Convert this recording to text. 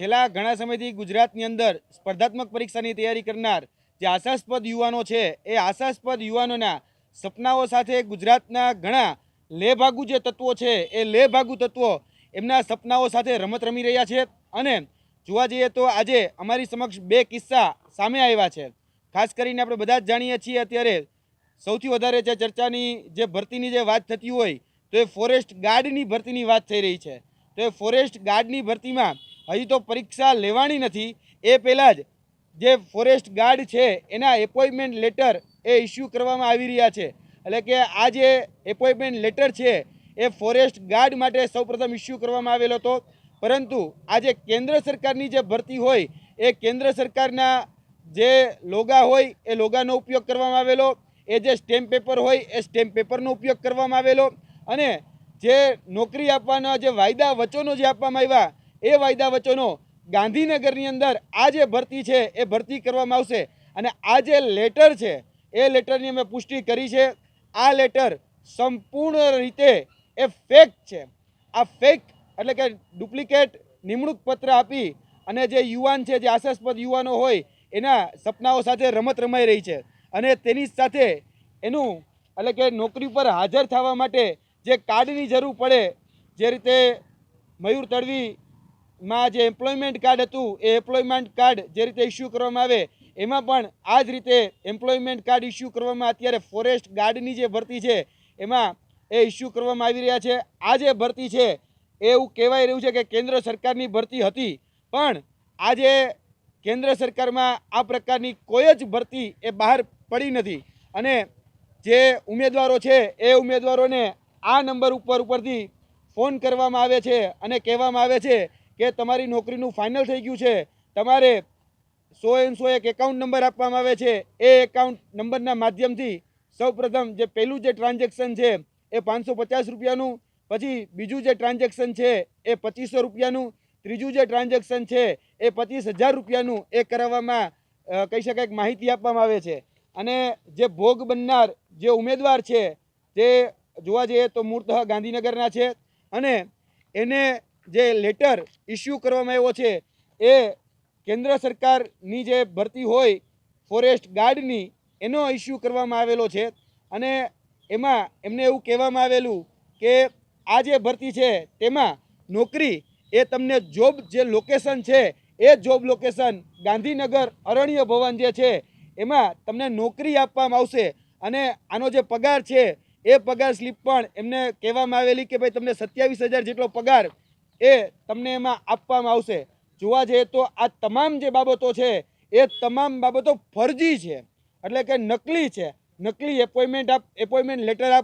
છેલ્લા ઘણા સમયથી ગુજરાતની અંદર સ્પર્ધાત્મક પરીક્ષાની તૈયારી કરનાર જે આશાસ્પદ યુવાનો છે, એ આશાસ્પદ યુવાનોના સપનાઓ સાથે ગુજરાતના ઘણા લેભાગુ જે તત્વો છે, એ લેભાગુ તત્વો એમના સપનાઓ સાથે રમત રમી રહ્યા છે અને જોવા જઈએ તો આજે અમારી સમક્ષ બે કિસ્સા સામે આવ્યા છે. ખાસ કરીને આપણે બધા જ જાણીએ છીએ અત્યારે સૌથી વધારે જે ચર્ચાની જે ભરતીની જે વાત થતી હોય, તો એ ફોરેસ્ટ ગાર્ડની ભરતીની વાત થઈ રહી છે. તો એ ફોરેસ્ટ ગાર્ડની ભરતીમાં હજી તો પરીક્ષા લેવાની નથી. એ પહેલાં જ જે ફોરેસ્ટ ગાર્ડ છે, એના એપોઇન્ટમેન્ટ લેટર એ ઇસ્યુ કરવામાં આવી રહ્યા છે. એટલે કે આ જે એપોઇન્ટમેન્ટ લેટર છે, એ ફોરેસ્ટ ગાર્ડ માટે સૌપ્રથમ ઇસ્યુ કરવામાં આવેલો હતો. પરંતુ આજે કેન્દ્ર સરકારની જે ભરતી હોય, એ કેન્દ્ર સરકારના જે લોગા હોય, એ લોગાનો ઉપયોગ કરવામાં આવેલો. એ જે સ્ટેમ્પ પેપર હોય, એ સ્ટેમ્પ પેપરનો ઉપયોગ કરવામાં આવેલો. અને જે નોકરી આપવાના જે વાયદા વચનો જે આપવામાં આવ્યા એ વાયદા વચનો ગાંધીનગરની અંદર આ જે ભરતી છે, એ ભરતી કરવામાં આવશે. અને આ જે લેટર છે, એ લેટરની અમે પુષ્ટિ કરી છે. આ લેટર સંપૂર્ણ રીતે એ ફેક છે. આ ફેક એટલે કે ડુપ્લિકેટ નિમણૂક પત્ર આપી અને જે યુવાન છે, જે આશાસ્પદ યુવાનો હોય, એના સપનાઓ સાથે રમત રમાઈ રહી છે. અને તેની સાથે એનું એટલે કે નોકરી પર હાજર થવા માટે જે કાર્ડની જરૂર પડે, જે રીતે મયુર તડવીમાં જે એમ્પ્લોયમેન્ટ કાર્ડ હતું, એ એમ્પ્લોયમેન્ટ કાર્ડ જે રીતે ઇસ્યુ કરવામાં આવે, એમાં પણ આ જ રીતે એમ્પ્લોયમેન્ટ કાર્ડ ઇસ્યુ કરવામાં અત્યારે ફોરેસ્ટ ગાર્ડની જે ભરતી છે, એમાં એ ઇસ્યુ કરવામાં આવી રહ્યા છે. આ જે ભરતી છે, એવું કહેવાય રહ્યું છે કે કેન્દ્ર સરકારની ભરતી હતી, પણ આજે કેન્દ્ર સરકારમાં આ પ્રકારની કોઈ જ ભરતી એ બહાર પડી નથી. અને જે ઉમેદવારો છે, એ ઉમેદવારોને આ નંબર ઉપર ઉપરથી ફોન કરવામાં આવે છે અને કહેવામાં આવે છે કે તમારી નોકરીનું ફાઇનલ થઈ ગયું છે, તમારે સો એન સો એક એકાઉન્ટ નંબર આપવામાં આવે છે, એ એકાઉન્ટ નંબરના માધ્યમથી સૌપ્રથમ જે પહેલું જે ટ્રાન્ઝેક્શન છે, એ પાંચસો પચાસ રૂપિયાનું, પછી બીજું જે ટ્રાન્ઝેક્શન છે, એ પચીસો રૂપિયાનું, ત્રીજું જે ટ્રાન્ઝેક્શન છે, એ પચીસ હજાર રૂપિયાનું, એ કરાવવામાં કહી શકાય માહિતી આપવામાં આવે છે. અને જે ભોગ બનનાર જે ઉમેદવાર છે, તે જોવા જઈએ તો મૂળતઃ ગાંધીનગરના છે. અને એને જે લેટર ઇસ્યુ કરવામાં આવ્યો છે, એ કેન્દ્ર સરકારની જે ભરતી હોય ફોરેસ્ટ ગાર્ડની એનો ઇસ્યુ કરવામાં આવેલો છે. અને એમાં એમને એવું કહેવામાં આવેલું કે આ જે ભરતી છે, તેમાં નોકરી એ તમને જોબ જે લોકેશન છે, એ જોબ લોકેશન ગાંધીનગર અરણ્ય ભવન જે છે, એમાં તમને નોકરી આપવામાં આવશે. અને આનો જે પગાર છે, એ પગાર સ્લીપ પણ એમને કહેવામાં આવેલી કે ભાઈ તમને સત્યાવીસ હજાર જેટલો પગાર એ તમને એમાં આપવામાં આવશે. જોવા જઈએ તો આ તમામ જે બાબતો છે, એ તમામ બાબતો ફરજી છે. એટલે કે નકલી છે. નકલી એપોઇન્ટમેન્ટ આપ એપોઇન્ટમેન્ટ લેટર આપ